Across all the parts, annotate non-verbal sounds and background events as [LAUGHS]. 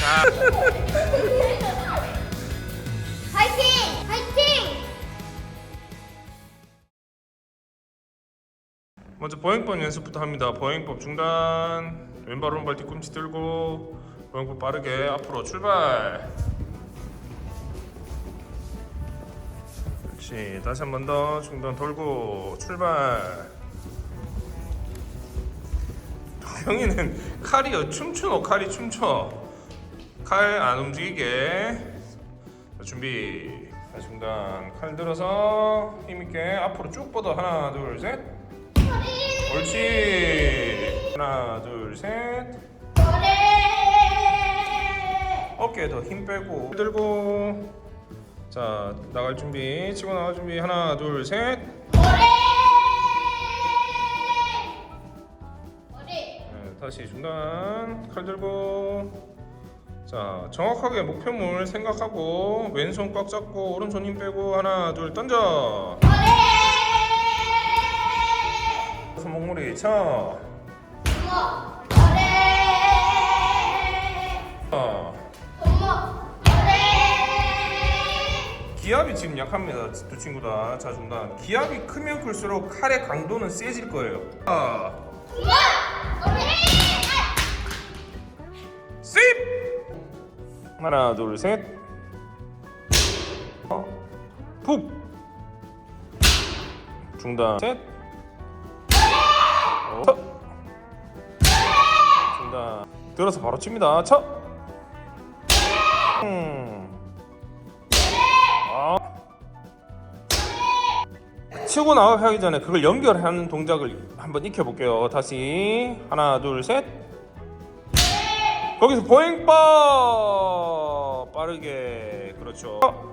자, 파이팅! 파이팅! 먼저 보행법 연습부터 합니다. 보행법 중단. 왼발 오른발 뒤꿈치 들고 보행법 빠르게 앞으로 출발. 그렇지. 다시 한 번 더 중단 돌고 출발. 형이는 칼이요 춤추노 칼이 춤춰. 칼 안 움직이게. 자, 준비. 자, 중단. 칼 들어서 힘있게 앞으로 쭉 뻗어. 하나, 둘, 셋. 옳지. 하나, 둘, 셋. 어깨에 더 힘 빼고 들고. 자, 나갈 준비. 치고 나갈 준비. 하나, 둘, 셋. 다시 중단. 칼 들고. 자, 정확하게 목표물 생각하고 왼손 꽉 잡고 오른손 힘 빼고 하나, 둘 던져. 손목무리 쳐. 어. 기압이 지금 약합니다. 두 친구 다. 자, 중단. 기압이 크면 클수록 칼의 강도는 세질 거예요. 아. 씹! 하나, 둘, 셋. 어. 푹. 중단. 셋. 어. 쳐. 중단. 들어서 바로 칩니다. 쳐. 음. 아. 치고 나가기 전에 그걸 연결하는 동작을 한번 익혀볼게요. 다시 하나, 둘, 셋. 거기서 보행법 빠르게 그렇죠. 어.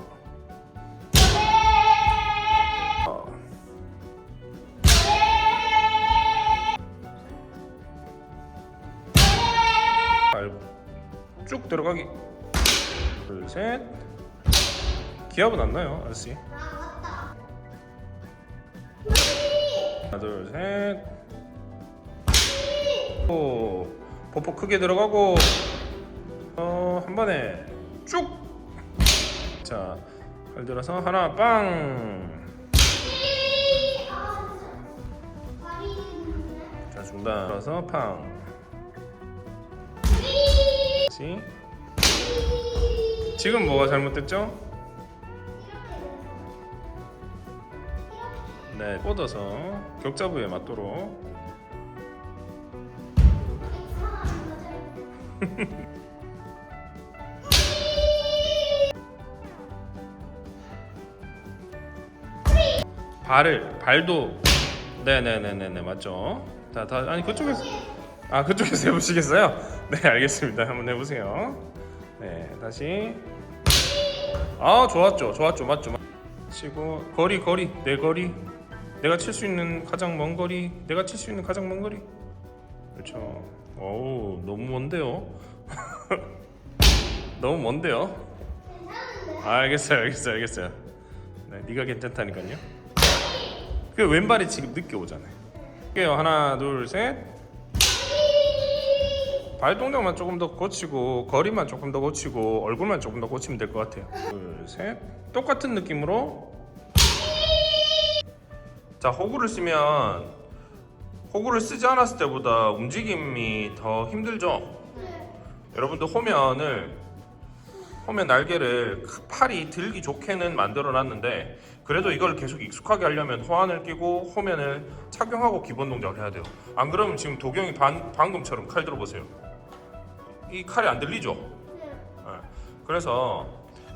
발쭉 들어가기. 둘, 셋. 기압은 안 나요, 아저씨. 하나, 둘, 셋. 오, 보폭 크게 들어가고. 어, 한 번에 쭉. 자, 팔 들어서 하나 빵. 자, 중단. 들어서 팡. 다시. 지금 뭐가 잘못됐죠? 네, 뻗어서 격자부에 맞도록. 발을 발도 네네네네네 맞죠? 자, 다 아니 그쪽에서 아 그쪽에서 해보시겠어요? 네 알겠습니다. 한번 해보세요. 네 다시 아 좋았죠, 좋았죠, 맞죠? 맞- 치고 거리 거리 내 거리 내가 칠 수 있는 가장 먼 거리 내가 칠 수 있는 가장 먼 거리 그렇죠. 어우 너무 먼데요. [LAUGHS] 너무 먼데요. 아, 알겠어요, 알겠어요, 알겠어요. 네, 네가 괜찮다니까요. 그 왼발이 지금 늦게 오잖아요. 할게요. 하나, 둘, 셋. 발 동작만 조금 더 고치고 거리만 조금 더 고치고 얼굴만 조금 더 고치면 될 것 같아요. 둘, 셋. 똑같은 느낌으로. 자, 호구를 쓰면 호구를 쓰지 않았을 때보다 움직임이 더 힘들죠. 여러분들 호면을 호면 날개를 팔이 들기 좋게는 만들어 놨는데 그래도 이걸 계속 익숙하게 하려면 호안을 끼고 호면을 착용하고 기본 동작을 해야 돼요. 안 그러면 지금 도경이 반, 방금처럼 칼 들어보세요. 이 칼이 안 들리죠? 예. 그래서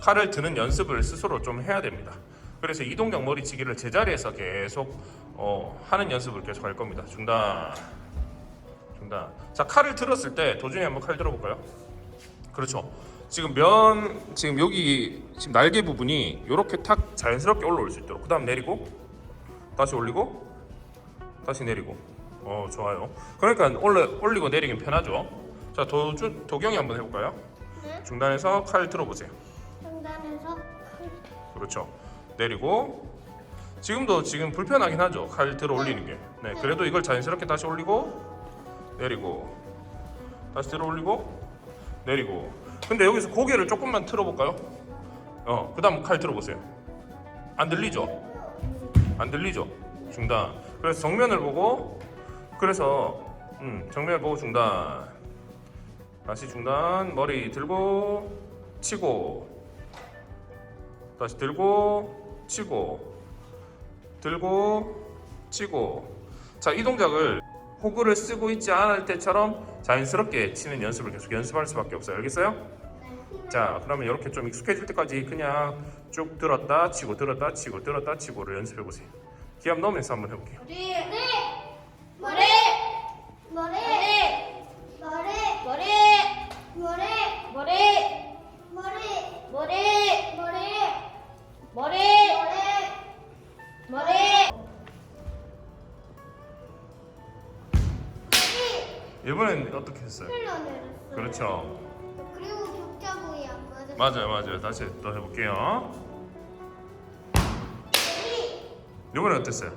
칼을 드는 연습을 스스로 좀 해야 됩니다. 그래서 이 동작 머리치기를 제자리에서 계속 어, 하는 연습을 계속 할 겁니다. 중단, 중단. 자 칼을 들었을 때 도중에 한번 칼 들어볼까요? 그렇죠. 지금 면 지금 여기 지금 날개 부분이 이렇게 탁 자연스럽게 올라올 수 있도록 그다음 내리고 다시 올리고 다시 내리고 어 좋아요. 그러니까 올려 올리고 내리긴 편하죠. 자 도주 도경이 한번 해볼까요? 네. 중단해서 칼 들어보세요. 중단해서 그렇죠. 내리고 지금도 지금 불편하긴 하죠. 칼 들어 올리는 게. 네, 그래도 이걸 자연스럽게 다시 올리고 내리고 다시 들어 올리고 내리고 근데 여기서 고개를 조금만 틀어 볼까요? 어, 그 다음 칼 들어 보세요 안 들리죠? 안 들리죠? 중단 그래서 정면을 보고 그래서 음, 정면을 보고 중단 다시 중단 머리 들고 치고 다시 들고 치고 들고 치고. 자 이 동작을 호구를 쓰고 있지 않을 때처럼 자연스럽게 치는 연습을 계속 연습할 수밖에 없어요. 알겠어요? 자 그러면 이렇게 좀 익숙해질 때까지 그냥 쭉 들었다 치고 들었다 치고 들었다 치고를 연습해 보세요. 기합 넣으면서 한번 해볼게요. 머 했어요? 흘러내렸어. 그렇죠 그리고 격자 부위 안 맞았어. 맞아요 맞아요 다시 또 해볼게요 이번엔 어땠어요?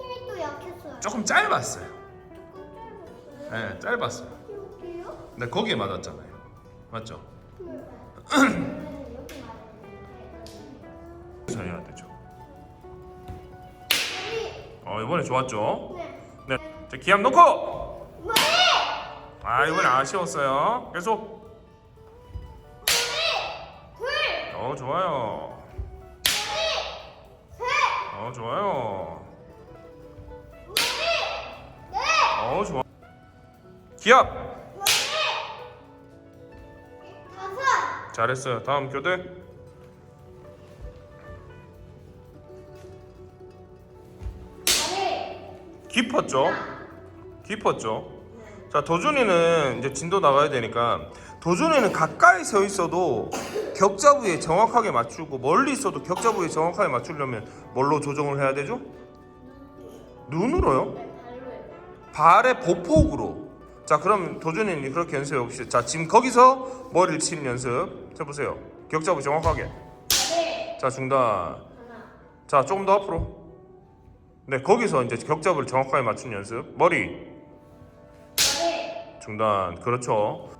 힘이 또 약했어요. 조금 짧았어요 조금 네 짧았어요 짧았어요. 근데 거기에 맞았잖아요 맞죠? 여기요? 그래서 해야 되죠 머리. 어 이번에 좋았죠? 네. 네, 자, 기합 놓고. 아 이번에 아쉬웠어요 계속 둘. 어 좋아요 셋. 어 좋아요. 어 좋아 기합. 잘했어요 다음 교대. 깊었죠? 깊었죠? 자 도준이는 이제 진도 나가야 되니까 도준이는 가까이 서 있어도 격자 부위에 정확하게 맞추고 멀리 있어도 격자 부위에 정확하게 맞추려면 뭘로 조정을 해야 되죠? 눈으로요? 발의 보폭으로 자 그럼 도준이는 그렇게 연습해 봅시다 자 지금 거기서 머리를 치는 연습 해보세요 격자 부위 정확하게. 자 중단. 자 조금 더 앞으로 네 거기서 이제 격잡을 정확하게 맞춘 연습 머리. 중단. 그렇죠